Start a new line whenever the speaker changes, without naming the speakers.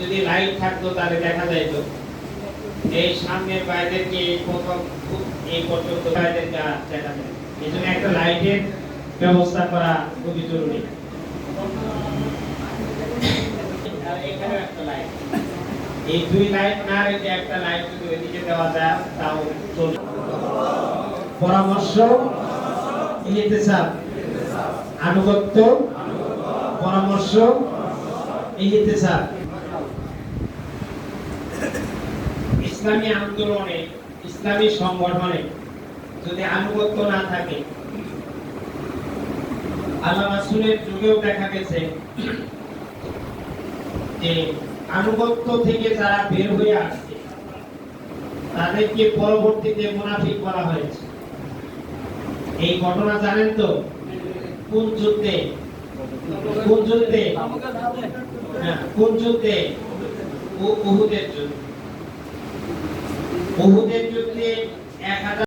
যদি লাইট থাকতো তাহলে দেখা যাইতো। এই সামনের বাইরেকে প্রথম এই পর্যন্ত বাইরেকে আর দেখা যায় এই জন্য একটা লাইটের ব্যবস্থা করা খুবই জরুরি। এই দুই লাইট না রেখে একটা লাইট যদি ওইদিকে দেওয়া যায়, তাও চলবে। পরামর্শ ইহতিসাব আনুগত্য? পরামর্শ ইসলামী আন্দোলনে ইসলামী সংগঠনে যদি আনুগত্য না থাকে আল্লাহ রাসূলের যুগেও দেখা গেছে যে আনুগত্য থেকে যারা বের হয়ে আসছে তাদেরকে পরবর্তীতে মুনাফিক বলা হয়েছে। এই ঘটনা জানেন তো? কোন যুদ্ধে? কোন যুদ্ধে? হ্যাঁ, কোন যুদ্ধে? উহুদের যুদ্ধে। উহুদের যুদ্ধে এক হাজার